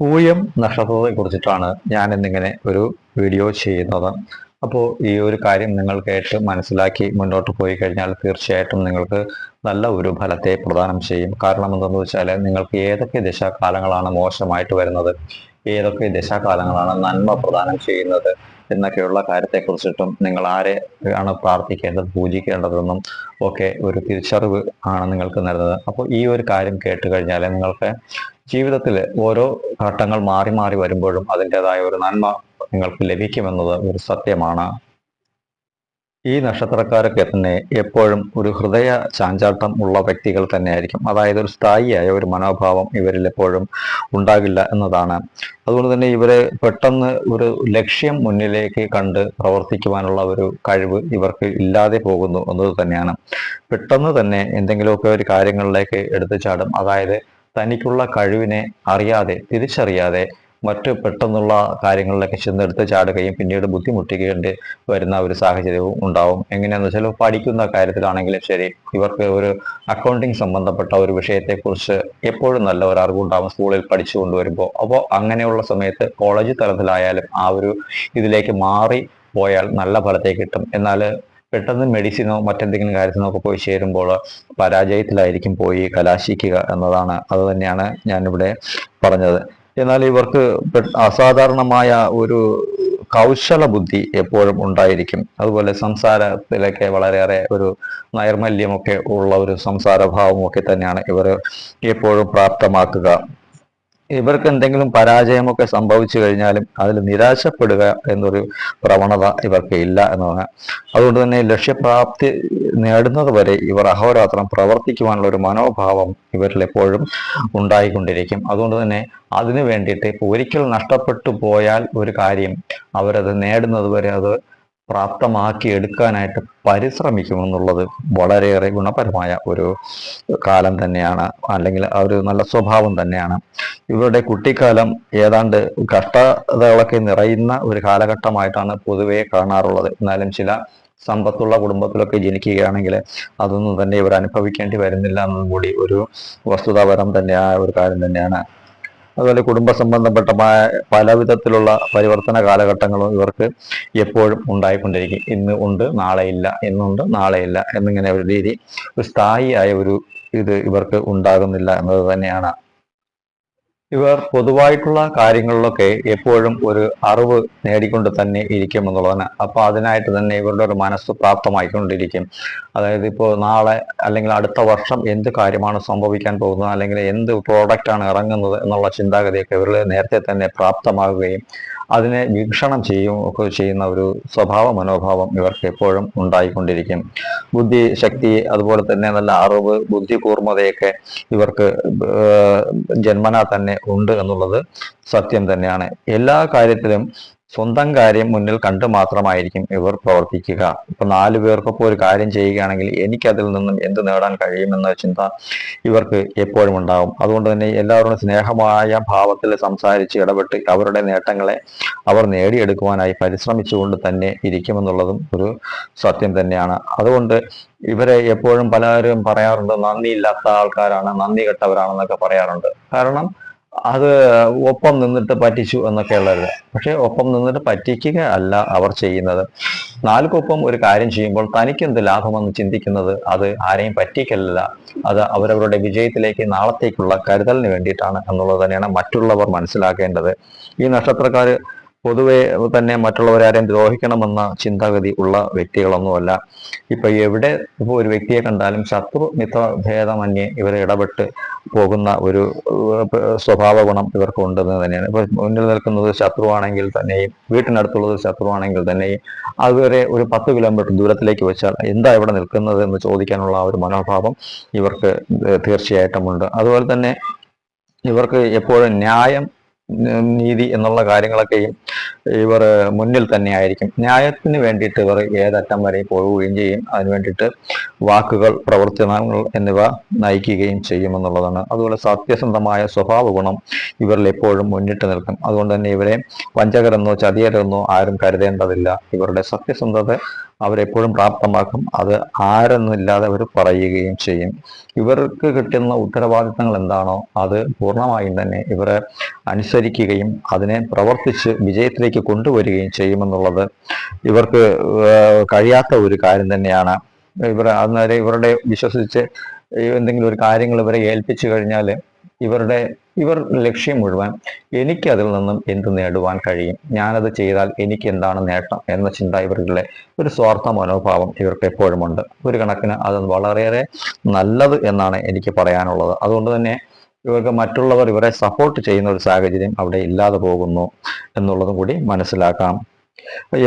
പൂയം നക്ഷത്രത്തെ കുറിച്ചിട്ടാണ് ഞാൻ ഇന്നിങ്ങനെ ഒരു വീഡിയോ ചെയ്യുന്നത്. അപ്പോൾ ഈ ഒരു കാര്യം നിങ്ങൾ കേട്ട് മനസ്സിലാക്കി മുന്നോട്ട് പോയി കഴിഞ്ഞാൽ തീർച്ചയായിട്ടും നിങ്ങൾക്ക് നല്ല ഒരു ഫലത്തെ പ്രദാനം ചെയ്യും. കാരണം എന്തെന്ന് വെച്ചാൽ നിങ്ങൾക്ക് ഏതൊക്കെ ദശാകാലങ്ങളാണ് മോശമായിട്ട് വരുന്നത്? ഏതൊക്കെ ദശാകാലങ്ങളാണ് നന്മ പ്രദാനം ചെയ്യുന്നത്? എന്നൊക്കെയുള്ള കാര്യത്തെക്കുറിച്ചിട്ടും നിങ്ങൾ ആരെ ആണ് പ്രാർത്ഥിക്കേണ്ടത് പൂജിക്കേണ്ടതെന്നും ഒക്കെ ഒരു തിരിച്ചറിവ് ആണ് നിങ്ങൾക്ക് നൽകുന്നത്. അപ്പോൾ ഈ ഒരു കാര്യം കേട്ട് കഴിഞ്ഞാൽ നിങ്ങൾക്ക് ജീവിതത്തിൽ ഓരോ ഘട്ടങ്ങൾ മാറി മാറി വരുമ്പോഴും അതിന്റെതായ ഒരു നന്മ നിങ്ങൾക്ക് ലഭിക്കുമെന്നത് ഒരു സത്യമാണ്. ഈ നക്ഷത്രക്കാരൊക്കെ തന്നെ എപ്പോഴും ഒരു ഹൃദയ ചാഞ്ചാട്ടം ഉള്ള വ്യക്തികൾ തന്നെയായിരിക്കും. അതായത് ഒരു സ്ഥായിയായ ഒരു മനോഭാവം ഇവരിൽ എപ്പോഴും ഉണ്ടാകില്ല എന്നതാണ്. അതുകൊണ്ട് തന്നെ ഇവരെ പെട്ടെന്ന് ഒരു ലക്ഷ്യം മുന്നിലേക്ക് കണ്ട് പ്രവർത്തിക്കുവാനുള്ള ഒരു കഴിവ് ഇവർക്ക് ഇല്ലാതെ പോകുന്നു എന്നത് തന്നെയാണ്. പെട്ടെന്ന് തന്നെ എന്തെങ്കിലുമൊക്കെ ഒരു കാര്യങ്ങളിലേക്ക് എടുത്തു ചാടും അതായത് തനിക്കുള്ള കഴിവിനെ അറിയാതെ തിരിച്ചറിയാതെ മറ്റ് പെട്ടെന്നുള്ള കാര്യങ്ങളിലൊക്കെ ചെന്നെടുത്ത് ചാടുകയും പിന്നീട് ബുദ്ധിമുട്ടിക്കേണ്ടി വരുന്ന ഒരു സാഹചര്യവും ഉണ്ടാവും. എങ്ങനെയാന്ന് വെച്ചാൽ പഠിക്കുന്ന കാര്യത്തിലാണെങ്കിലും ശരി ഇവർക്ക് ഒരു അക്കൗണ്ടിങ് സംബന്ധപ്പെട്ട ഒരു വിഷയത്തെക്കുറിച്ച് എപ്പോഴും നല്ല ഒരു അറിവുണ്ടാവും സ്കൂളിൽ പഠിച്ചു കൊണ്ടുവരുമ്പോൾ അപ്പോൾ അങ്ങനെയുള്ള സമയത്ത് കോളേജ് തലത്തിലായാലും ആ ഒരു ഇതിലേക്ക് മാറി പോയാൽ നല്ല ഫലത്തെ കിട്ടും. എന്നാൽ പെട്ടെന്ന് മെഡിസിനോ മറ്റെന്തെങ്കിലും കാര്യത്തിനോ ഒക്കെ പോയി ചേരുമ്പോൾ പരാജയത്തിലായിരിക്കും പോയി കലാശിക്കുക എന്നതാണ്. അത് തന്നെയാണ് ഞാനിവിടെ പറഞ്ഞത്. എന്നാൽ ഇവർക്ക് അസാധാരണമായ ഒരു കൗശല ബുദ്ധി എപ്പോഴും ഉണ്ടായിരിക്കും. അതുപോലെ സംസാരത്തിലൊക്കെ വളരെയേറെ ഒരു നൈർമല്യമൊക്കെ ഉള്ള ഒരു സംസാരഭാവമൊക്കെ തന്നെയാണ് ഇവർ എപ്പോഴും പ്രാപ്തമാക്കുക. ഇവർക്ക് എന്തെങ്കിലും പരാജയമൊക്കെ സംഭവിച്ചു കഴിഞ്ഞാലും അതിൽ നിരാശപ്പെടുക എന്നൊരു പ്രവണത ഇവർക്ക് ഇല്ല എന്നതാണ് അതുകൊണ്ട് തന്നെ ലക്ഷ്യപ്രാപ്തി നേടുന്നത് വരെ ഇവർ അഹോരാത്രം പ്രവർത്തിക്കുവാനുള്ള ഒരു മനോഭാവം ഇവരിൽ എപ്പോഴും ഉണ്ടായിക്കൊണ്ടിരിക്കും. അതുകൊണ്ട് തന്നെ അതിനു വേണ്ടിയിട്ട് ഒരിക്കൽ നഷ്ടപ്പെട്ടു പോയാൽ ഒരു കാര്യം അവരത് നേടുന്നത് വരെ അത് പ്രാപ്തമാക്കി എടുക്കാനായിട്ട് പരിശ്രമിക്കുമെന്നുള്ളത് വളരെയേറെ ഗുണപരമായ ഒരു കാലം തന്നെയാണ്. അല്ലെങ്കിൽ ആ ഒരു നല്ല സ്വഭാവം തന്നെയാണ്. ഇവരുടെ കുട്ടിക്കാലം ഏതാണ്ട് കഷ്ടതകളൊക്കെ നിറയുന്ന ഒരു കാലഘട്ടമായിട്ടാണ് പൊതുവെ കാണാറുള്ളത്. എന്നാലും ചില സമ്പത്തുള്ള കുടുംബത്തിലൊക്കെ ജനിക്കുകയാണെങ്കിൽ അതൊന്നും തന്നെ ഇവർ അനുഭവിക്കേണ്ടി വരുന്നില്ല എന്നതും കൂടി ഒരു വസ്തുതാപരം തന്നെയായ ഒരു കാര്യം തന്നെയാണ്. അതുപോലെ കുടുംബ സംബന്ധപ്പെട്ടമായ പലവിധത്തിലുള്ള പരിവർത്തന കാലഘട്ടങ്ങളും ഇവർക്ക് എപ്പോഴും ഉണ്ടായിക്കൊണ്ടിരിക്കും. ഇന്ന് ഉണ്ട് നാളെ ഇല്ല ഇന്നുണ്ട് നാളെ ഇല്ല എന്നിങ്ങനെ ഒരു രീതി ഒരു സ്ഥായിയായ ഒരു ഇത് ഇവർക്ക് ഉണ്ടാകുന്നില്ല എന്നത് തന്നെയാണ് ഇവർ പൊതുവായിട്ടുള്ള കാര്യങ്ങളിലൊക്കെ എപ്പോഴും ഒരു അറിവ് നേടിക്കൊണ്ട് തന്നെ ഇരിക്കും എന്നുള്ളതാണ് അപ്പൊ അതിനായിട്ട് തന്നെ ഇവരുടെ ഒരു മനസ്സ് പ്രാപ്തമായിക്കൊണ്ടിരിക്കും. അതായത് ഇപ്പോൾ നാളെ അല്ലെങ്കിൽ അടുത്ത വർഷം എന്ത് കാര്യമാണ് സംഭവിക്കാൻ പോകുന്നത് അല്ലെങ്കിൽ എന്ത് പ്രോഡക്റ്റ് ആണ് ഇറങ്ങുന്നത് എന്നുള്ള ചിന്താഗതിയൊക്കെ ഇവരിൽ നേരത്തെ തന്നെ പ്രാപ്തമാകുകയും അതിനെ വീക്ഷണം ചെയ്യും ഒക്കെ ചെയ്യുന്ന ഒരു സ്വഭാവ മനോഭാവം ഇവർക്ക് എപ്പോഴും ഉണ്ടായിക്കൊണ്ടിരിക്കും. ബുദ്ധി ശക്തി അതുപോലെ തന്നെ നല്ല അറിവ് ബുദ്ധി കൂർമ്മതയൊക്കെ ഇവർക്ക് ജന്മനാ തന്നെ ഉണ്ട് എന്നുള്ളത് സത്യം തന്നെയാണ്. എല്ലാ കാര്യത്തിലും സ്വന്തം കാര്യം മുന്നിൽ കണ്ട് മാത്രമായിരിക്കും ഇവർ പ്രവർത്തിക്കുക. ഇപ്പൊ നാലു പേർക്കൊപ്പം ഒരു കാര്യം ചെയ്യുകയാണെങ്കിൽ എനിക്കതിൽ നിന്നും എന്ത് നേടാൻ കഴിയുമെന്ന ചിന്ത ഇവർക്ക് എപ്പോഴും ഉണ്ടാവും. അതുകൊണ്ട് തന്നെ എല്ലാവരോടും സ്നേഹമായ ഭാവത്തിൽ സംസാരിച്ച് ഇടപെട്ട് അവരുടെ നേട്ടങ്ങളെ അവർ നേടിയെടുക്കുവാനായി പരിശ്രമിച്ചുകൊണ്ട് തന്നെ ഇരിക്കുമെന്നുള്ളതും ഒരു സത്യം തന്നെയാണ്. അതുകൊണ്ട് ഇവരെ എപ്പോഴും പലരും പറയാറുണ്ട് നന്ദിയില്ലാത്ത ആൾക്കാരാണ് നന്ദി കെട്ടവരാണെന്നൊക്കെ പറയാറുണ്ട്. കാരണം അത് ഒപ്പം നിന്നിട്ട് പറ്റിച്ചു എന്നൊക്കെ ഉള്ളത് പക്ഷെ ഒപ്പം നിന്നിട്ട് പറ്റിക്കുക അല്ല അവർ ചെയ്യുന്നത്. നാലുക്കൊപ്പം ഒരു കാര്യം ചെയ്യുമ്പോൾ തനിക്ക് എന്ത് ലാഭമെന്ന് ചിന്തിക്കുന്നത്? അത് ആരെയും പറ്റിക്കല്ല അത് അവരവരുടെ വിജയത്തിലേക്ക് നാളത്തേക്കുള്ള കരുതലിന് വേണ്ടിയിട്ടാണ് എന്നുള്ളത് തന്നെയാണ് മറ്റുള്ളവർ മനസ്സിലാക്കേണ്ടത്. ഈ നക്ഷത്രക്കാര് പൊതുവെ തന്നെ മറ്റുള്ളവരെ ആരെയും ദ്രോഹിക്കണമെന്ന ചിന്താഗതി ഉള്ള വ്യക്തികളൊന്നുമല്ല. ഇപ്പൊ എവിടെ ഇപ്പൊ ഒരു വ്യക്തിയെ കണ്ടാലും ശത്രു മിത്ര ഭേദമന്യേ ഇവരെ ഇടപെട്ട് പോകുന്ന ഒരു സ്വഭാവ ഗുണം ഇവർക്ക് ഉണ്ടെന്ന് തന്നെയാണ്. ഇപ്പൊ മുന്നിൽ നിൽക്കുന്നത് ശത്രുവാണെങ്കിൽ തന്നെയും വീട്ടിനടുത്തുള്ളത് ശത്രുവാണെങ്കിൽ തന്നെയും അതുവരെ ഒരു പത്ത് കിലോമീറ്റർ ദൂരത്തിലേക്ക് വെച്ചാൽ എന്താ ഇവിടെ നിൽക്കുന്നത് എന്ന് ചോദിക്കാനുള്ള ഒരു മനോഭാവം ഇവർക്ക് തീർച്ചയായിട്ടും ഉണ്ട് അതുപോലെ തന്നെ ഇവർക്ക് എപ്പോഴും ന്യായം നീതി എന്നുള്ള കാര്യങ്ങളൊക്കെയും ഇവർ മുന്നിൽ തന്നെ ആയിരിക്കും. ന്യായത്തിന് വേണ്ടിയിട്ട് ഇവർ ഏതറ്റം വരെ പോവുകയും ചെയ്യും. അതിന് വേണ്ടിയിട്ട് വാക്കുകൾ പ്രവർത്തനങ്ങൾ എന്നിവ നയിക്കുകയും ചെയ്യുമെന്നുള്ളതാണ് അതുപോലെ സത്യസന്ധമായ സ്വഭാവ ഗുണം ഇവരിൽ എപ്പോഴും മുന്നിട്ട് നിൽക്കും. അതുകൊണ്ട് തന്നെ ഇവരെ വഞ്ചകരെന്നോ ചതിയരെന്നോ ആരും കരുതേണ്ടതില്ല. ഇവരുടെ സത്യസന്ധത അവരെപ്പോഴും പ്രാപ്തമാക്കും. അത് ആരെന്നില്ലാതെ അവർ പറയുകയും ചെയ്യും. ഇവർക്ക് കിട്ടുന്ന ഉത്തരവാദിത്തങ്ങൾ എന്താണോ അത് പൂർണമായും തന്നെ ഇവരെ അനുസരിക്കുകയും അതിനെ പ്രവർത്തിച്ച് വിജയത്തിലേക്ക് കൊണ്ടുവരികയും ചെയ്യുമെന്നുള്ളത് ഇവർക്ക് കഴിയാത്ത ഒരു കാര്യം തന്നെയാണ്. ഇവർ അന്നേരം ഇവരുടെ വിശ്വസിച്ച് എന്തെങ്കിലും ഒരു കാര്യങ്ങൾ ഇവരെ ഏൽപ്പിച്ചു കഴിഞ്ഞാൽ ഇവരുടെ ഇവർ ലക്ഷ്യം മുഴുവൻ എനിക്ക് അതിൽ നിന്നും എന്ത് നേടുവാൻ കഴിയും? ഞാനത് ചെയ്താൽ എനിക്ക് എന്താണ് നേട്ടം എന്ന ചിന്ത ഇവരുടെ ഒരു സ്വാർത്ഥ മനോഭാവം ഇവർക്ക് എപ്പോഴും ഉണ്ട് ഒരു കണക്കിന് അത് വളരെയേറെ നല്ലത് എന്നാണ് എനിക്ക് പറയാനുള്ളത്. അതുകൊണ്ട് തന്നെ ഇവർക്ക് മറ്റുള്ളവർ ഇവരെ സപ്പോർട്ട് ചെയ്യുന്ന ഒരു സാഹചര്യം അവിടെ ഇല്ലാതെ പോകുന്നു എന്നുള്ളതും കൂടി മനസ്സിലാക്കാം.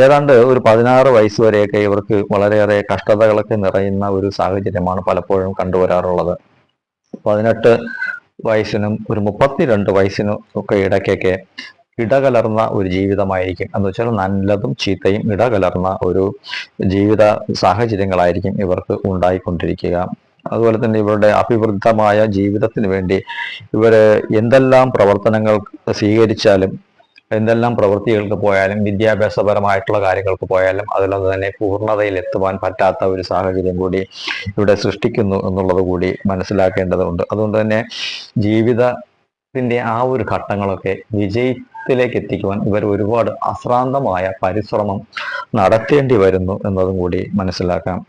ഏതാണ്ട് ഒരു പതിനാറ് വയസ്സ് വരെയൊക്കെ ഇവർക്ക് വളരെയേറെ കഷ്ടതകളൊക്കെ നിറയുന്ന ഒരു സാഹചര്യമാണ് പലപ്പോഴും കണ്ടുവരാറുള്ളത്. പതിനെട്ട് വയസ്സിനും ഒരു മുപ്പത്തിരണ്ട് വയസ്സിനും ഒക്കെ ഇടയ്ക്കൊക്കെ ഇടകലർന്ന ഒരു ജീവിതമായിരിക്കും. എന്ന് വെച്ചാൽ നല്ലതും ചീത്തയും ഇടകലർന്ന ഒരു ജീവിത സാഹചര്യങ്ങളായിരിക്കും ഇവർക്ക് ഉണ്ടായിക്കൊണ്ടിരിക്കുക. അതുപോലെ തന്നെ ഇവരുടെ അഭിവൃദ്ധമായ ജീവിതത്തിന് വേണ്ടി ഇവർ എന്തെല്ലാം പ്രവർത്തനങ്ങൾ സ്വീകരിച്ചാലും എന്തെല്ലാം പ്രവൃത്തികൾക്ക് പോയാലും വിദ്യാഭ്യാസപരമായിട്ടുള്ള കാര്യങ്ങൾക്ക് പോയാലും അതിലൊന്ന് തന്നെ പൂർണതയിൽ എത്തുവാൻ പറ്റാത്ത ഒരു സാഹചര്യം കൂടി ഇവിടെ സൃഷ്ടിക്കുന്നു എന്നുള്ളത് കൂടി മനസ്സിലാക്കേണ്ടതുണ്ട്. അതുകൊണ്ട് തന്നെ ജീവിതത്തിന്റെ ആ ഒരു ഘട്ടങ്ങളൊക്കെ വിജയത്തിലേക്ക് എത്തിക്കുവാൻ ഇവർ ഒരുപാട് അശ്രാന്തമായ പരിശ്രമം നടത്തേണ്ടി വരുന്നു എന്നതും കൂടി മനസ്സിലാക്കാം.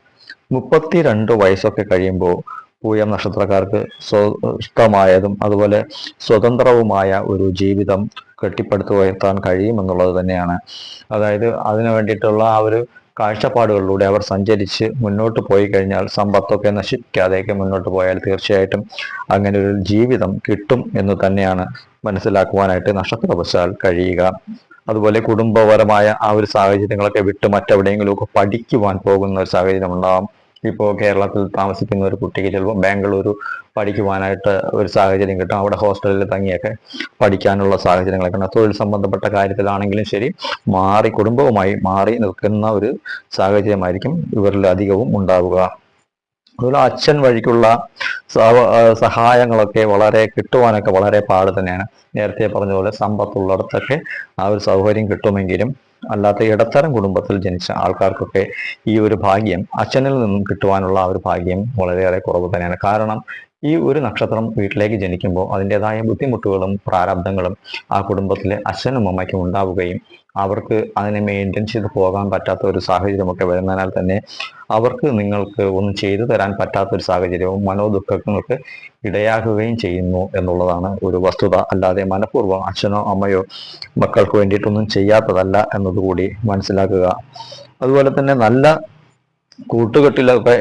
മുപ്പത്തിരണ്ട് വയസ്സൊക്കെ കഴിയുമ്പോൾ പൂയം നക്ഷത്രക്കാർക്ക് സ്വസ്ഥമായതും അതുപോലെ സ്വതന്ത്രവുമായ ഒരു ജീവിതം കെട്ടിപ്പടുത്തുയർത്താൻ കഴിയുമെന്നുള്ളത് തന്നെയാണ്. അതായത് അതിനു വേണ്ടിയിട്ടുള്ള ആ ഒരു കാഴ്ചപ്പാടുകളിലൂടെ അവർ സഞ്ചരിച്ച് മുന്നോട്ട് പോയി കഴിഞ്ഞാൽ സമ്പത്തൊക്കെ നശിക്കാതെയൊക്കെ മുന്നോട്ട് പോയാൽ തീർച്ചയായിട്ടും അങ്ങനെ ഒരു ജീവിതം കിട്ടും എന്ന് തന്നെയാണ് മനസ്സിലാക്കുവാനായിട്ട് നക്ഷത്രവശാൽ കഴിയുക. അതുപോലെ കുടുംബപരമായ ആ ഒരു സാഹചര്യങ്ങളൊക്കെ വിട്ട് മറ്റെവിടെയെങ്കിലുമൊക്കെ പഠിക്കുവാൻ പോകുന്ന ഒരു സാഹചര്യം ഉണ്ടാവാം. ഇപ്പോൾ കേരളത്തിൽ താമസിക്കുന്ന ഒരു കുട്ടിക്ക് ചിലപ്പോൾ ബാംഗ്ലൂർ പഠിക്കുവാനായിട്ട് ഒരു സാഹചര്യം കിട്ടും. അവിടെ ഹോസ്റ്റലിൽ തങ്ങിയൊക്കെ പഠിക്കാനുള്ള സാഹചര്യങ്ങളൊക്കെ ഉണ്ട്. തൊഴിൽ സംബന്ധപ്പെട്ട കാര്യത്തിലാണെങ്കിലും ശരി മാറി കുടുംബവുമായി മാറി നിൽക്കുന്ന ഒരു സാഹചര്യമായിരിക്കും ഇവരിൽ അധികവും ഉണ്ടാവുക. അതുപോലെ അച്ഛൻ വഴിക്കുള്ള സഹായങ്ങളൊക്കെ വളരെ കിട്ടുവാനൊക്കെ വളരെ പാട് തന്നെയാണ്. നേരത്തെ പറഞ്ഞ പോലെ സമ്പത്തുള്ളിടത്തൊക്കെ ആ ഒരു സൗകര്യം കിട്ടുമെങ്കിലും അല്ലാത്ത ഇടത്തരം കുടുംബത്തിൽ ജനിച്ച ആൾക്കാർക്കൊക്കെ ഈ ഒരു ഭാഗ്യം അച്ഛനിൽ നിന്നും കിട്ടുവാനുള്ള ആ ഒരു ഭാഗ്യം വളരെയേറെ കുറവ് തന്നെയാണ്. കാരണം ഈ ഒരു നക്ഷത്രം വീട്ടിലേക്ക് ജനിക്കുമ്പോൾ അതിന്റെതായ ബുദ്ധിമുട്ടുകളും പ്രാരബ്ധങ്ങളും ആ കുടുംബത്തിലെ അച്ഛനും അമ്മയ്ക്കും ഉണ്ടാവുകയും അവർക്ക് അതിനെ മെയിന്റെയിൻ ചെയ്ത് പോകാൻ പറ്റാത്ത ഒരു സാഹചര്യമൊക്കെ വരുന്നതിനാൽ തന്നെ അവർക്ക് നിങ്ങൾക്ക് ഒന്നും ചെയ്തു തരാൻ പറ്റാത്ത ഒരു സാഹചര്യവും മനോദുഃഖങ്ങൾക്ക് ഇടയാകുകയും ചെയ്യുന്നു എന്നുള്ളതാണ് ഒരു വസ്തുത. അല്ലാതെ മനഃപൂർവം അച്ഛനോ അമ്മയോ മക്കൾക്ക് വേണ്ടിയിട്ടൊന്നും ചെയ്യാത്തതല്ല എന്നതുകൂടി മനസ്സിലാക്കുക. അതുപോലെ തന്നെ നല്ല കൂട്ടുകെട്ടിലൊക്കെ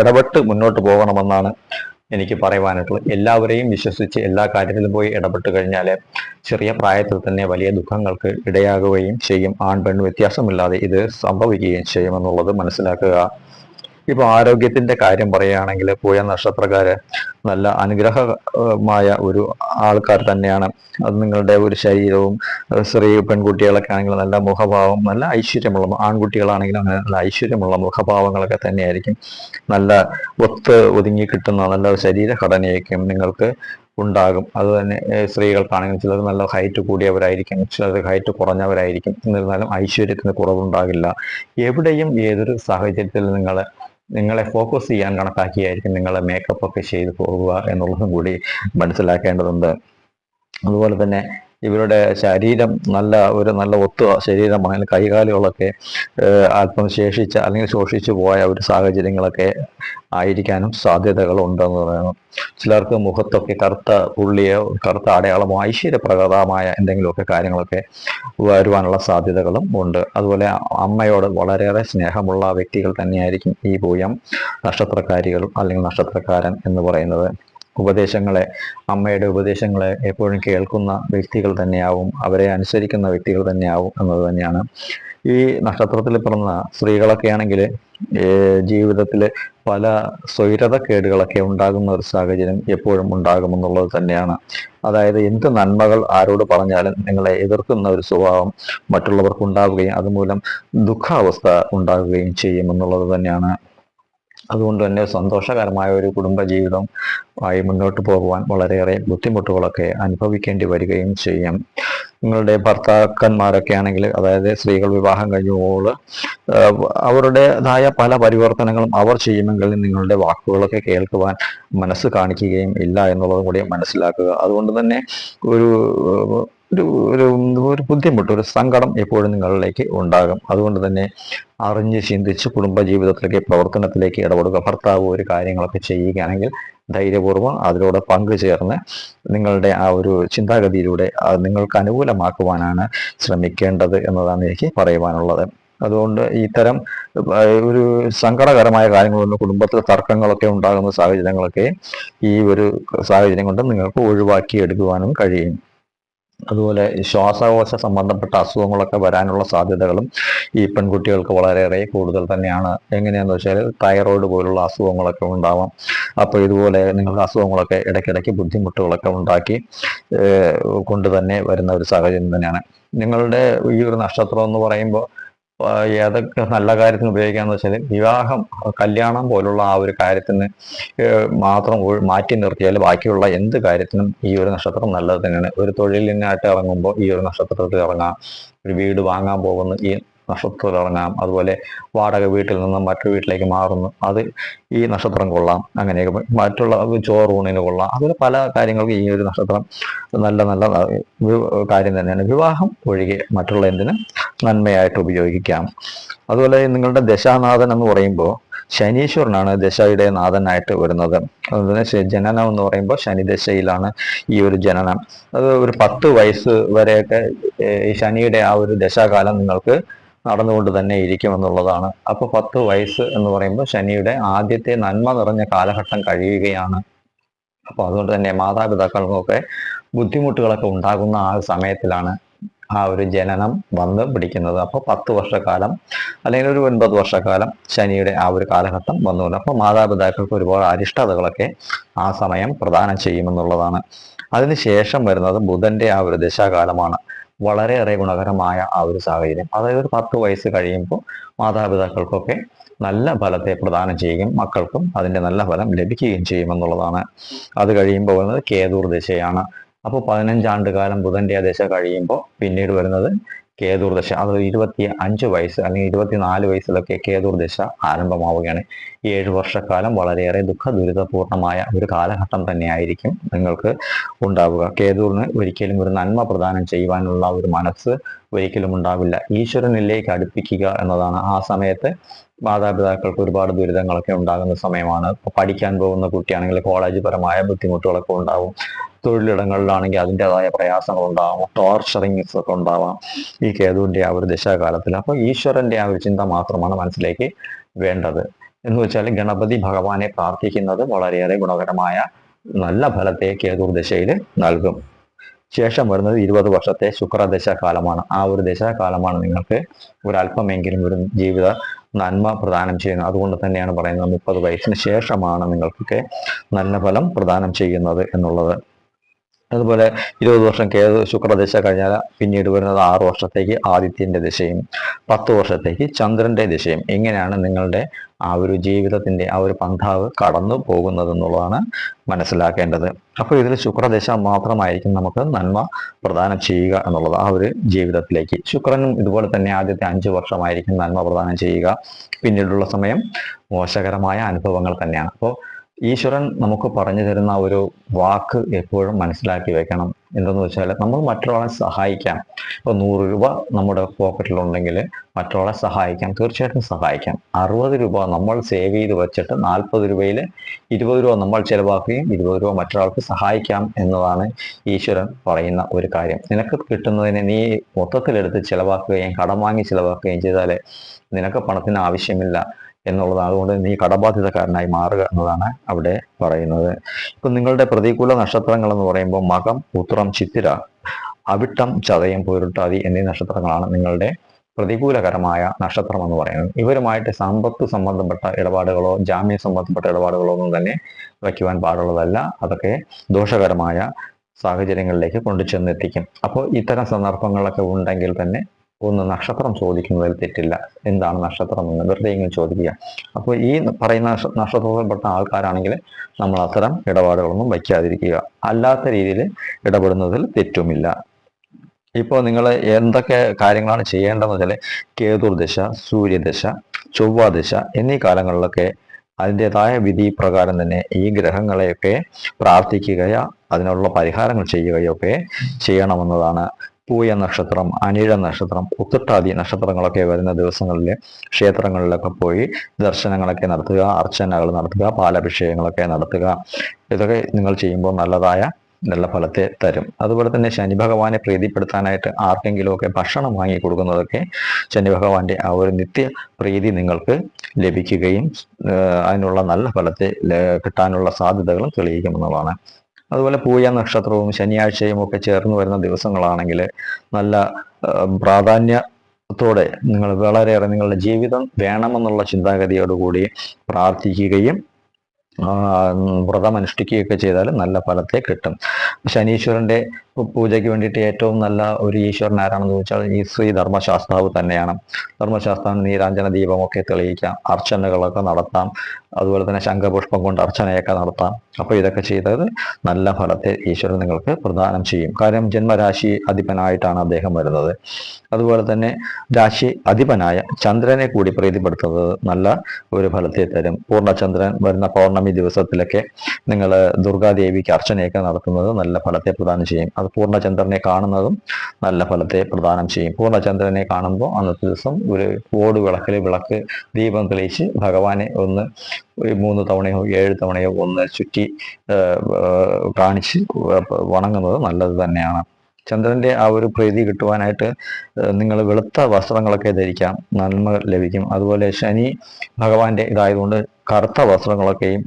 ഇടപെട്ട് മുന്നോട്ട് പോകണമെന്നാണ് എനിക്ക് പറയുവാനായിട്ടുള്ളത് എല്ലാവരെയും വിശ്വസിച്ച് എല്ലാ കാര്യത്തിലും പോയി ഇടപെട്ട് കഴിഞ്ഞാൽ ചെറിയ പ്രായത്തിൽ തന്നെ വലിയ ദുഃഖങ്ങൾക്ക് ഇടയാകുകയും ചെയ്യും. ആൺ പെൺ വ്യത്യാസമില്ലാതെ ഇത് സംഭവിക്കുകയും ചെയ്യുമെന്നുള്ളത് മനസ്സിലാക്കുക. ഇപ്പൊ ആരോഗ്യത്തിന്റെ കാര്യം പറയുകയാണെങ്കിൽ പൂയ നക്ഷത്രക്കാര് നല്ല അനുഗ്രഹമായ ഒരു ആൾക്കാർ തന്നെയാണ്. അത് നിങ്ങളുടെ ഒരു ശരീരവും സ്ത്രീ പെൺകുട്ടികളൊക്കെ ആണെങ്കിൽ നല്ല മുഖഭാവം നല്ല ഐശ്വര്യമുള്ള ആൺകുട്ടികളാണെങ്കിലും അങ്ങനെ നല്ല ഐശ്വര്യമുള്ള മുഖഭാവങ്ങളൊക്കെ തന്നെയായിരിക്കും. നല്ല ഒത്ത് ഒതുങ്ങി കിട്ടുന്ന നല്ല ശരീരഘടനയൊക്കെയും നിങ്ങൾക്ക് ഉണ്ടാകും. അത് തന്നെ സ്ത്രീകൾക്കാണെങ്കിലും ചിലർ നല്ല ഹൈറ്റ് കൂടിയവരായിരിക്കും ചിലർ ഹൈറ്റ് കുറഞ്ഞവരായിരിക്കും. എന്നിരുന്നാലും ഐശ്വര്യത്തിന് കുറവുണ്ടാകില്ല. എവിടെയും ഏതൊരു സാഹചര്യത്തിൽ നിങ്ങൾ നിങ്ങളെ ഫോക്കസ് ചെയ്യാൻ കണക്കാക്കിയായിരിക്കും നിങ്ങളെ മേക്കപ്പ് ഒക്കെ ചെയ്തു പോകുക എന്നുള്ളതും കൂടി മനസ്സിലാക്കേണ്ടതുണ്ട്. അതുപോലെ തന്നെ ഇവരുടെ ശരീരം നല്ല ഒരു നല്ല ഒത്തു ശരീരമാണ്. കൈകാലുകളൊക്കെ അല്പം ശേഷിച്ച അല്ലെങ്കിൽ ശോഷിച്ചു പോയ ഒരു സാഹചര്യങ്ങളൊക്കെ ആയിരിക്കാനും സാധ്യതകളുണ്ടെന്ന് പറയുന്നു ചിലർക്ക് മുഖത്തൊക്കെ കറുത്ത പുള്ളിയോ കറുത്ത അടയാളമോ ഐശ്വര്യപ്രകടമായ എന്തെങ്കിലുമൊക്കെ കാര്യങ്ങളൊക്കെ വരുവാനുള്ള സാധ്യതകളും ഉണ്ട്. അതുപോലെ അമ്മയോട് വളരെയേറെ സ്നേഹമുള്ള വ്യക്തികൾ തന്നെയായിരിക്കും ഈ പൂയം നക്ഷത്രക്കാരികൾ അല്ലെങ്കിൽ നക്ഷത്രക്കാരൻ എന്ന് പറയുന്നത്. ഉപദേശങ്ങളെ അമ്മയുടെ ഉപദേശങ്ങളെ എപ്പോഴും കേൾക്കുന്ന വ്യക്തികൾ തന്നെയാവും അവരെ അനുസരിക്കുന്ന വ്യക്തികൾ തന്നെയാവും എന്നത് തന്നെയാണ്. ഈ നക്ഷത്രത്തിൽ പിറന്ന സ്ത്രീകളൊക്കെ ആണെങ്കിൽ ജീവിതത്തിൽ പല സ്വൈരതക്കേടുകളൊക്കെ ഉണ്ടാകുന്ന ഒരു സാഹചര്യം എപ്പോഴും ഉണ്ടാകുമെന്നുള്ളത് തന്നെയാണ്. അതായത് എന്ത് നന്മകൾ ആരോട് പറഞ്ഞാലും നിങ്ങളെ എതിർക്കുന്ന ഒരു സ്വഭാവം മറ്റുള്ളവർക്ക് ഉണ്ടാവുകയും അതുമൂലം ദുഃഖാവസ്ഥ ഉണ്ടാകുകയും ചെയ്യുമെന്നുള്ളത് തന്നെയാണ്. അതുകൊണ്ട് തന്നെ സന്തോഷകരമായ ഒരു കുടുംബ ജീവിതം ആയി മുന്നോട്ട് പോകുവാൻ വളരെയേറെ ബുദ്ധിമുട്ടുകളൊക്കെ അനുഭവിക്കേണ്ടി വരികയും ചെയ്യും. നിങ്ങളുടെ ഭർത്താക്കന്മാരൊക്കെ ആണെങ്കിൽ അതായത് സ്ത്രീകൾ വിവാഹം കഴിഞ്ഞപ്പോൾ അവരുടേതായ പല പരിവർത്തനങ്ങളും അവർ ചെയ്യുമെങ്കിൽ നിങ്ങളുടെ വാക്കുകളൊക്കെ കേൾക്കുവാൻ മനസ്സ് കാണിക്കുകയും ഇല്ല എന്നുള്ളതും കൂടി മനസ്സിലാക്കുക. അതുകൊണ്ട് തന്നെ ഒരു ഒരു ഒരു ഒരു ബുദ്ധിമുട്ട് ഒരു സങ്കടം എപ്പോഴും നിങ്ങളിലേക്ക് ഉണ്ടാകും. അതുകൊണ്ട് തന്നെ അറിഞ്ഞ് ചിന്തിച്ച് കുടുംബ ജീവിതത്തിലേക്ക് പ്രവർത്തനത്തിലേക്ക് ഇടപെടുക ഭർത്താവ് ഒരു കാര്യങ്ങളൊക്കെ ചെയ്യുകയാണെങ്കിൽ ധൈര്യപൂർവം അതിലൂടെ പങ്കുചേർന്ന് നിങ്ങളുടെ ആ ഒരു ചിന്താഗതിയിലൂടെ നിങ്ങൾക്ക് അനുകൂലമാക്കുവാനാണ് ശ്രമിക്കേണ്ടത് എന്നതാണ് എനിക്ക് പറയുവാനുള്ളത്. അതുകൊണ്ട് ഇത്തരം ഒരു സങ്കടകരമായ കാര്യങ്ങളൊന്നും കുടുംബത്തിൽ തർക്കങ്ങളൊക്കെ ഉണ്ടാകുന്ന സാഹചര്യങ്ങളൊക്കെ ഈ ഒരു സാഹചര്യം കൊണ്ട് നിങ്ങൾക്ക് ഒഴിവാക്കി എടുക്കുവാനും കഴിയും. അതുപോലെ ശ്വാസകോശ സംബന്ധപ്പെട്ട അസുഖങ്ങളൊക്കെ വരാനുള്ള സാധ്യതകളും ഈ പെൺകുട്ടികൾക്ക് വളരെയേറെ കൂടുതൽ തന്നെയാണ്. എങ്ങനെയാന്ന് വെച്ചാൽ തൈറോയിഡ് പോലുള്ള അസുഖങ്ങളൊക്കെ ഉണ്ടാവാം. അപ്പോൾ ഇതുപോലെ നിങ്ങൾക്ക് അസുഖങ്ങളൊക്കെ ഇടയ്ക്കിടയ്ക്ക് ബുദ്ധിമുട്ടുകളൊക്കെ ഉണ്ടാക്കി കൊണ്ട് തന്നെ വരുന്ന ഒരു സാഹചര്യം തന്നെയാണ്. നിങ്ങളുടെ ഈ ഒരു നക്ഷത്രം എന്ന് പറയുമ്പോൾ ഏതൊക്കെ നല്ല കാര്യത്തിന് ഉപയോഗിക്കാന്ന് വെച്ചാൽ വിവാഹം കല്യാണം പോലുള്ള ആ ഒരു കാര്യത്തിന് മാത്രം മാറ്റി നിർത്തിയാൽ ബാക്കിയുള്ള എന്ത് കാര്യത്തിനും ഈ ഒരു നക്ഷത്രം നല്ലത് തന്നെയാണ്. ഒരു തൊഴിലിനായിട്ട് ഇറങ്ങുമ്പോൾ ഈ ഒരു നക്ഷത്രത്തിൽ ഇറങ്ങാം. ഒരു വീട് വാങ്ങാൻ പോകുന്ന ഈ നക്ഷത്രത്തിൽ ഇറങ്ങാം അതുപോലെ വാടക വീട്ടിൽ നിന്നും മറ്റൊരു വീട്ടിലേക്ക് മാറുന്നു. അത് ഈ നക്ഷത്രം കൊള്ളാം. അങ്ങനെയൊക്കെ മറ്റുള്ള ചോറൂണിന് കൊള്ളാം. അതുപോലെ പല കാര്യങ്ങൾക്കും ഈ ഒരു നക്ഷത്രം നല്ല നല്ല കാര്യം തന്നെയാണ്. വിവാഹം ഒഴികെ മറ്റുള്ള എന്തിനും നന്മയായിട്ട് ഉപയോഗിക്കാം. അതുപോലെ നിങ്ങളുടെ ദശാനാഥൻ എന്ന് പറയുമ്പോൾ ശനീശ്വരനാണ് ദശയുടെ നാഥനായിട്ട് വരുന്നത്. അതുപോലെ ജനനം എന്ന് പറയുമ്പോൾ ശനിദശയിലാണ് ഈ ഒരു ജനനം. അത് ഒരു പത്ത് വയസ്സ് വരെയൊക്കെ ഈ ശനിയുടെ ആ ഒരു ദശാകാലം നിങ്ങൾക്ക് നടന്നുകൊണ്ട് തന്നെ ഇരിക്കുമെന്നുള്ളതാണ്. അപ്പോൾ പത്ത് വയസ്സ് എന്ന് പറയുമ്പോൾ ശനിയുടെ ആദ്യത്തെ നന്മ നിറഞ്ഞ കാലഘട്ടം കഴിയുകയാണ്. അപ്പോൾ അതുകൊണ്ട് തന്നെ മാതാപിതാക്കൾക്കൊക്കെ ബുദ്ധിമുട്ടുകളൊക്കെ ഉണ്ടാകുന്ന ആ സമയത്തിലാണ് ആ ഒരു ജനനം വന്ന് പിടിക്കുന്നത്. അപ്പോൾ പത്ത് വർഷക്കാലം അല്ലെങ്കിൽ ഒരു ഒൻപത് വർഷക്കാലം ശനിയുടെ ആ ഒരു കാലഘട്ടം വന്നുകൊണ്ട് അപ്പോൾ മാതാപിതാക്കൾക്ക് ഒരുപാട് അരിഷ്ടതകളൊക്കെ ആ സമയം പ്രദാനം ചെയ്യുമെന്നുള്ളതാണ്. അതിനുശേഷം വരുന്നത് ബുധന്റെ ആ ഒരു ദശാകാലമാണ്. വളരെയേറെ ഗുണകരമായ ആ ഒരു സാഹചര്യം. അതായത് ഒരു പത്ത് വയസ്സ് കഴിയുമ്പോൾ മാതാപിതാക്കൾക്കൊക്കെ നല്ല ഫലത്തെ പ്രദാനം ചെയ്യുകയും മക്കൾക്കും അതിന്റെ നല്ല ഫലം ലഭിക്കുകയും ചെയ്യുമെന്നുള്ളതാണ് അത് കഴിയുമ്പോൾ വരുന്നത് കേതൂർ ദിശയാണ്. അപ്പോൾ പതിനഞ്ചാണ്ട് കാലം ബുധന്റെ ആ ദശ കഴിയുമ്പോൾ പിന്നീട് വരുന്നത് കേതുർ ദശ അത് ഇരുപത്തി അഞ്ച് വയസ്സ് അല്ലെങ്കിൽ ഇരുപത്തിനാല് വയസ്സിലൊക്കെ കേതുർദശ ആരംഭമാവുകയാണ്. ഏഴ് വർഷക്കാലം വളരെയേറെ ദുഃഖ ദുരിതപൂർണമായ ഒരു കാലഘട്ടം തന്നെയായിരിക്കും നിങ്ങൾക്ക് ഉണ്ടാവുക. കേതുറിന് ഒരിക്കലും ഒരു നന്മ പ്രദാനം ചെയ്യുവാനുള്ള ഒരു മനസ്സ് ഒരിക്കലും ഉണ്ടാവില്ല. ഈശ്വരനിലേക്ക് അടുപ്പിക്കുക എന്നതാണ്. ആ സമയത്ത് മാതാപിതാക്കൾക്ക് ഒരുപാട് ദുരിതങ്ങളൊക്കെ ഉണ്ടാകുന്ന സമയമാണ്. പഠിക്കാൻ പോകുന്ന കുട്ടിയാണെങ്കിൽ കോളേജ് പരമായ ബുദ്ധിമുട്ടുകളൊക്കെ ഉണ്ടാവും. തൊഴിലിടങ്ങളിലാണെങ്കിൽ അതിന്റെതായ പ്രയാസങ്ങൾ ഉണ്ടാവാം ടോർച്ചറിങ്സ് ഒക്കെ ഉണ്ടാവാം ഈ കേതുവിന്റെ ആ ഒരു ദശാകാലത്തിൽ. അപ്പോൾ ഈശ്വരന്റെ ആ ഒരു ചിന്ത മാത്രമാണ് മനസ്സിലേക്ക് വേണ്ടത്. എന്ന് വെച്ചാൽ ഗണപതി ഭഗവാനെ പ്രാർത്ഥിക്കുന്നത് വളരെയേറെ ഗുണകരമായ നല്ല ഫലത്തെ കേതുർ ദശയിൽ നൽകും. ശേഷം വരുന്നത് ഇരുപത് വർഷത്തെ ശുക്രദശ കാലമാണ് ആ ഒരു ദശാകാലമാണ് നിങ്ങൾക്ക് ഒരല്പമെങ്കിലും ഒരു ജീവിത നന്മ പ്രദാനം ചെയ്യുന്നത്. അതുകൊണ്ട് തന്നെയാണ് പറയുന്നത് മുപ്പത് വയസ്സിന് ശേഷമാണ് നിങ്ങൾക്കൊക്കെ നല്ല ഫലം പ്രദാനം ചെയ്യുന്നത് എന്നുള്ളത്. അതുപോലെ ഇരുപത് വർഷം കേതു ശുക്രദശ കഴിഞ്ഞാൽ പിന്നീട് വരുന്നത് ആറു വർഷത്തേക്ക് ആദിത്യന്റെ ദിശയും പത്ത് വർഷത്തേക്ക് ചന്ദ്രന്റെ ദിശയും. ഇങ്ങനെയാണ് നിങ്ങളുടെ ആ ഒരു ജീവിതത്തിന്റെ ആ ഒരു പന്ഥാവ് കടന്നു പോകുന്നത് എന്നുള്ളതാണ് മനസ്സിലാക്കേണ്ടത്. അപ്പോൾ ഇതിൽ ശുക്രദശ മാത്രമായിരിക്കും നമുക്ക് നന്മ പ്രദാനം ചെയ്യുക എന്നുള്ളത് ആ ഒരു ജീവിതത്തിലേക്ക്. ശുക്രനും ഇതുപോലെ തന്നെ ആദ്യത്തെ അഞ്ച് വർഷമായിരിക്കും നന്മ പ്രദാനം ചെയ്യുക. പിന്നീടുള്ള സമയം മോശകരമായ അനുഭവങ്ങൾ തന്നെയാണ്. അപ്പോൾ ഈശ്വരൻ നമുക്ക് പറഞ്ഞു തരുന്ന ഒരു വാക്ക് എപ്പോഴും മനസ്സിലാക്കി വെക്കണം. എന്തെന്ന് വെച്ചാൽ നമ്മൾ മറ്റൊരാളെ സഹായിക്കാം. ഇപ്പൊ നൂറ് രൂപ നമ്മുടെ പോക്കറ്റിലുണ്ടെങ്കിൽ മറ്റൊരാളെ സഹായിക്കാം. തീർച്ചയായിട്ടും സഹായിക്കാം. അറുപത് രൂപ നമ്മൾ സേവ് ചെയ്ത് വെച്ചിട്ട് നാൽപ്പത് രൂപയിൽ ഇരുപത് രൂപ നമ്മൾ ചിലവാക്കുകയും ഇരുപത് രൂപ മറ്റൊരാൾക്ക് സഹായിക്കാം എന്നതാണ് ഈശ്വരൻ പറയുന്ന ഒരു കാര്യം. നിനക്ക് കിട്ടുന്നതിന് നീ മൊത്തത്തിലെടുത്ത് ചിലവാക്കുകയും കടം വാങ്ങി ചിലവാക്കുകയും ചെയ്താൽ നിനക്ക് പണത്തിന് ആവശ്യമില്ല. എന്നുള്ളതാണ് അതുകൊണ്ട് നീ കടബാധിതക്കാരനായി മാറുക എന്നതാണ് അവിടെ പറയുന്നത്. ഇപ്പൊ നിങ്ങളുടെ പ്രതികൂല നക്ഷത്രങ്ങൾ എന്ന് പറയുമ്പോൾ മകം ഉത്രം ചിത്തിര അവിട്ടം ചതയം പൊരുട്ടാതി എന്നീ നക്ഷത്രങ്ങളാണ് നിങ്ങളുടെ പ്രതികൂലകരമായ നക്ഷത്രം എന്ന് പറയുന്നത്. ഇവരുമായിട്ട് സമ്പത്ത് സംബന്ധപ്പെട്ട ഇടപാടുകളോ ജാമ്യം സംബന്ധപ്പെട്ട ഇടപാടുകളോ ഒന്നും തന്നെ വയ്ക്കുവാൻ പാടുള്ളതല്ല. അതൊക്കെ ദോഷകരമായ സാഹചര്യങ്ങളിലേക്ക് കൊണ്ടു ചെന്നെത്തിക്കും അപ്പോൾ ഇത്തരം സന്ദർഭങ്ങളൊക്കെ ഉണ്ടെങ്കിൽ തന്നെ ഒന്ന് നക്ഷത്രം ചോദിക്കുന്നതിൽ തെറ്റില്ല. എന്താണ് നക്ഷത്രം എന്ന് വെറുതെ ഇങ്ങനെ ചോദിക്കുക. അപ്പോൾ ഈ പറയുന്ന നക്ഷ- നക്ഷത്രത്തിൽപ്പെട്ട ആൾക്കാരാണെങ്കിൽ നമ്മൾ അത്തരം ഇടപാടുകളൊന്നും വയ്ക്കാതിരിക്കുക. അല്ലാത്ത രീതിയിൽ ഇടപെടുന്നതിൽ തെറ്റുമില്ല. ഇപ്പോൾ നിങ്ങൾ എന്തൊക്കെ കാര്യങ്ങളാണ് ചെയ്യേണ്ടതെന്ന് വെച്ചാൽ കേതുർദശ സൂര്യദശ ചൊവ്വാദശ എന്നീ കാലങ്ങളിലൊക്കെ അതിന്റെതായ വിധി പ്രകാരം തന്നെ ഈ ഗ്രഹങ്ങളെയൊക്കെ പ്രാർത്ഥിക്കുകയോ അതിനുള്ള പരിഹാരങ്ങൾ ചെയ്യുകയോ ഒക്കെ ചെയ്യണമെന്നതാണ് പൂയ നക്ഷത്രം അനിഴ നക്ഷത്രം ഉത്രട്ടാതി നക്ഷത്രങ്ങളൊക്കെ വരുന്ന ദിവസങ്ങളിൽ ക്ഷേത്രങ്ങളിലൊക്കെ പോയി ദർശനങ്ങളൊക്കെ നടത്തുക അർച്ചനകൾ നടത്തുക പാലഭിഷേകങ്ങളൊക്കെ നടത്തുക. ഇതൊക്കെ നിങ്ങൾ ചെയ്യുമ്പോൾ നല്ലതായ നല്ല ഫലത്തെ തരും. അതുപോലെ തന്നെ ശനി ഭഗവാനെ പ്രീതിപ്പെടുത്താനായിട്ട് ആർക്കെങ്കിലുമൊക്കെ ഭക്ഷണം വാങ്ങി കൊടുക്കുന്നതൊക്കെ ശനി ഭഗവാന്റെ ആ ഒരു നിത്യ പ്രീതി നിങ്ങൾക്ക് ലഭിക്കുകയും അതിനുള്ള നല്ല ഫലത്തെ കിട്ടാനുള്ള സാധ്യതകളും തെളിയിക്കുമെന്നുള്ളതാണ്. അതുപോലെ പൂയ നക്ഷത്രവും ശനിയാഴ്ചയും ഒക്കെ ചേർന്ന് വരുന്ന ദിവസങ്ങളാണെങ്കിൽ നല്ല പ്രാധാന്യ പ്രാധാന്യത്തോടെ നിങ്ങൾ വളരെയേറെ നിങ്ങളുടെ ജീവിതം വേണമെന്നുള്ള ചിന്താഗതിയോടുകൂടി പ്രാർത്ഥിക്കുകയും വ്രതം അനുഷ്ഠിക്കുകയൊക്കെ ചെയ്താൽ നല്ല ഫലത്തെ കിട്ടും. ശനീശ്വരന്റെ പൂ- പൂജയ്ക്ക് വേണ്ടിയിട്ട് ഏറ്റവും നല്ല ഒരു ഈശ്വരൻ ആരാണെന്ന് ചോദിച്ചാൽ ഈ ശ്രീ ധർമ്മശാസ്താവ് തന്നെയാണ്. ധർമ്മശാസ്ത്രം നീരാഞ്ജന ദീപമൊക്കെ തെളിയിക്കാം. അർച്ചനകളൊക്കെ നടത്താം. അതുപോലെ തന്നെ ശംഖപുഷ്പം കൊണ്ട് അർച്ചനയൊക്കെ നടത്താം. അപ്പോൾ ഇതൊക്കെ ചെയ്തത് നല്ല ഫലത്തെ ഈശ്വരൻ നിങ്ങൾക്ക് പ്രദാനം ചെയ്യും. കാര്യം ജന്മരാശി അധിപനായിട്ടാണ് അദ്ദേഹം വരുന്നത്. അതുപോലെ തന്നെ രാശി അധിപനായ ചന്ദ്രനെ കൂടി പ്രീതിപ്പെടുത്തുന്നത് നല്ല ഒരു ഫലത്തെ തരും. പൂർണചന്ദ്രൻ വരുന്ന പൗർണമി ദിവസത്തിലൊക്കെ നിങ്ങൾ ദുർഗാദേവിക്ക് അർച്ചനയൊക്കെ നടത്തുന്നത് നല്ല ഫലത്തെ പ്രദാനം ചെയ്യും. പൂർണചന്ദ്രനെ കാണുന്നതും നല്ല ഫലത്തെ പ്രദാനം ചെയ്യും. പൂർണചന്ദ്രനെ കാണുമ്പോൾ അന്നത്തെ ദിവസം ഒരു ഓട് വിളക്കിൽ വിളക്ക് ദീപം തെളിയിച്ച് ഭഗവാനെ ഒന്ന് മൂന്ന് തവണയോ ഏഴ് തവണയോ ഒന്ന് ചുറ്റി കാണിച്ച് വണങ്ങുന്നത് നല്ലത് തന്നെയാണ്. ചന്ദ്രന്റെ ആ ഒരു പ്രീതി കിട്ടുവാനായിട്ട് നിങ്ങൾ വെളുത്ത വസ്ത്രങ്ങളൊക്കെ ധരിക്കാം. നന്മ ലഭിക്കും. അതുപോലെ ശനി ഭഗവാന്റെ ഇതായതുകൊണ്ട് കറുത്ത വസ്ത്രങ്ങളൊക്കെയും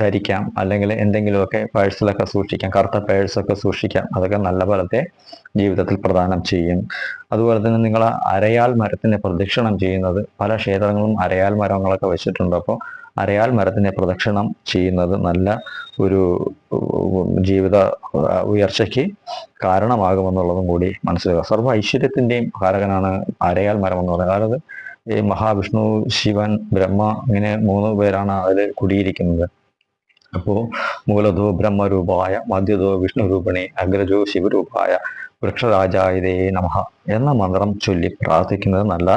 ധരിക്കാം അല്ലെങ്കിൽ എന്തെങ്കിലുമൊക്കെ പേഴ്സിലൊക്കെ സൂക്ഷിക്കാം കറുത്ത പേഴ്സൊക്കെ സൂക്ഷിക്കാം. അതൊക്കെ നല്ല ഫലത്തെ ജീവിതത്തിൽ പ്രദാനം ചെയ്യും. അതുപോലെ തന്നെ നിങ്ങൾ അരയാൽ മരത്തിനെ പ്രദക്ഷിണം ചെയ്യുന്നത് പല ക്ഷേത്രങ്ങളും അരയാൽ മരങ്ങളൊക്കെ വെച്ചിട്ടുണ്ട്. അപ്പോൾ അരയാൽ മരത്തിനെ പ്രദക്ഷിണം ചെയ്യുന്നത് നല്ല ഒരു ജീവിത ഉയർച്ചയ്ക്ക് കാരണമാകുമെന്നുള്ളതും കൂടി മനസ്സിലാക്കുക. സർവ ഐശ്വര്യത്തിന്റെയും കാരകനാണ് അരയാൽ മരം എന്ന് പറയുന്നത്. അതായത് ഈ മഹാവിഷ്ണു ശിവൻ ബ്രഹ്മ ഇങ്ങനെ മൂന്ന് പേരാണ് അതിൽ കുടിയിരിക്കുന്നത്. അപ്പോൾ മൂലധോ ബ്രഹ്മരൂപായ മധ്യതോ വിഷ്ണുരൂപിണി അഗ്രജോ ശിവരൂപായ വൃക്ഷരാജായതേ നമ എന്ന മന്ത്രം ചൊല്ലി പ്രാർത്ഥിക്കുന്നത് നല്ല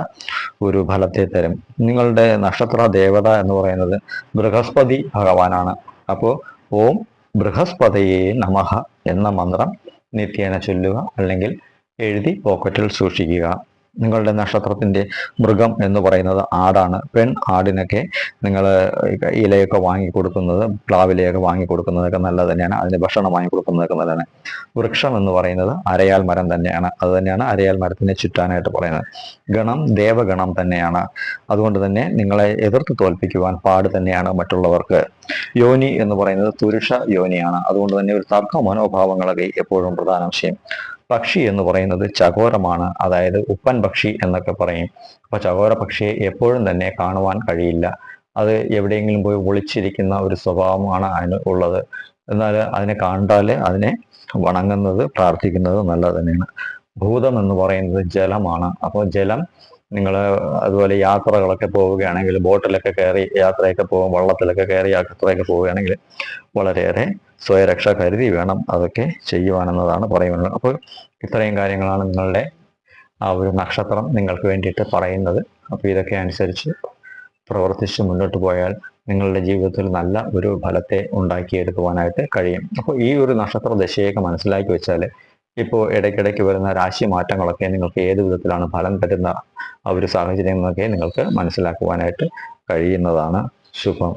ഒരു ഫലത്തെ തരും. നിങ്ങളുടെ നക്ഷത്ര ദേവത എന്ന് പറയുന്നത് ബൃഹസ്പതി ഭഗവാനാണ്. അപ്പോൾ ഓം ബൃഹസ്പതയെ നമഃ എന്ന മന്ത്രം നിത്യേന ചൊല്ലുക അല്ലെങ്കിൽ എഴുതി പോക്കറ്റിൽ സൂക്ഷിക്കുക. നിങ്ങളുടെ നക്ഷത്രത്തിന്റെ മൃഗം എന്ന് പറയുന്നത് ആടാണ്. പെൺ ആടിനൊക്കെ നിങ്ങൾ ഇലയൊക്കെ വാങ്ങി കൊടുക്കുന്നത് പ്ലാവിലയൊക്കെ വാങ്ങി കൊടുക്കുന്നതൊക്കെ നല്ലത് തന്നെയാണ്. അതിന് ഭക്ഷണം വാങ്ങി കൊടുക്കുന്നതൊക്കെ നല്ലതാണ് വൃക്ഷം എന്ന് പറയുന്നത് അരയാൽ മരം തന്നെയാണ്. അത് തന്നെയാണ് അരയാൽ മരത്തിനെ ചുറ്റാനായിട്ട് പറയുന്നത്. ഗണം ദേവഗണം തന്നെയാണ്. അതുകൊണ്ട് തന്നെ നിങ്ങളെ എതിർത്ത് തോൽപ്പിക്കുവാൻ പാട് തന്നെയാണ് മറ്റുള്ളവർക്ക്. യോനി എന്ന് പറയുന്നത് പുരുഷ യോനിയാണ്. അതുകൊണ്ട് തന്നെ ഒരു തർക്ക മനോഭാവങ്ങളൊക്കെ എപ്പോഴും പ്രധാനം ചെയ്യും. പക്ഷി എന്ന് പറയുന്നത് ചകോരമാണ്. അതായത് ഉപ്പൻ പക്ഷി എന്നൊക്കെ പറയും. അപ്പൊ ചകോര പക്ഷിയെ എപ്പോഴും തന്നെ കാണുവാൻ കഴിയില്ല. അത് എവിടെയെങ്കിലും പോയി ഒളിച്ചിരിക്കുന്ന ഒരു സ്വഭാവമാണ് അതിന് ഉള്ളത്. എന്നാൽ അതിനെ കണ്ടാൽ അതിനെ വണങ്ങുന്നത് പ്രാർത്ഥിക്കുന്നത് നല്ലത് തന്നെയാണ്. ഭൂതം എന്ന് പറയുന്നത് ജലമാണ്. അപ്പോൾ ജലം നിങ്ങൾ അതുപോലെ യാത്രകളൊക്കെ പോവുകയാണെങ്കിൽ ബോട്ടിലൊക്കെ കയറി യാത്രയൊക്കെ പോകും വള്ളത്തിലൊക്കെ കയറി യാത്രയൊക്കെ പോവുകയാണെങ്കിൽ വളരെയേറെ സ്വയരക്ഷ കരുതി വേണം അതൊക്കെ ചെയ്യുവാനെന്നതാണ് പറയുന്നത്. അപ്പോൾ ഇത്രയും കാര്യങ്ങളാണ് നിങ്ങളുടെ ആ ഒരു നക്ഷത്രം നിങ്ങൾക്ക് വേണ്ടിയിട്ട് പറയുന്നത്. അപ്പോൾ ഇതൊക്കെ അനുസരിച്ച് പ്രവർത്തിച്ച് മുന്നോട്ട് പോയാൽ നിങ്ങളുടെ ജീവിതത്തിൽ നല്ല ഒരു ഫലത്തെ ഉണ്ടാക്കിയെടുക്കുവാനായിട്ട് കഴിയും. അപ്പോൾ ഈ ഒരു നക്ഷത്ര ദശയൊക്കെ മനസ്സിലാക്കി വെച്ചാൽ ഇപ്പോൾ ഇടയ്ക്കിടയ്ക്ക് വരുന്ന രാശി മാറ്റങ്ങളൊക്കെ നിങ്ങൾക്ക് ഏത് വിധത്തിലാണ് ഫലം തരുന്ന ആ ഒരു സാഹചര്യം നിങ്ങൾക്ക് മനസ്സിലാക്കുവാനായിട്ട് കഴിയുന്നതാണ്. ശുഭം.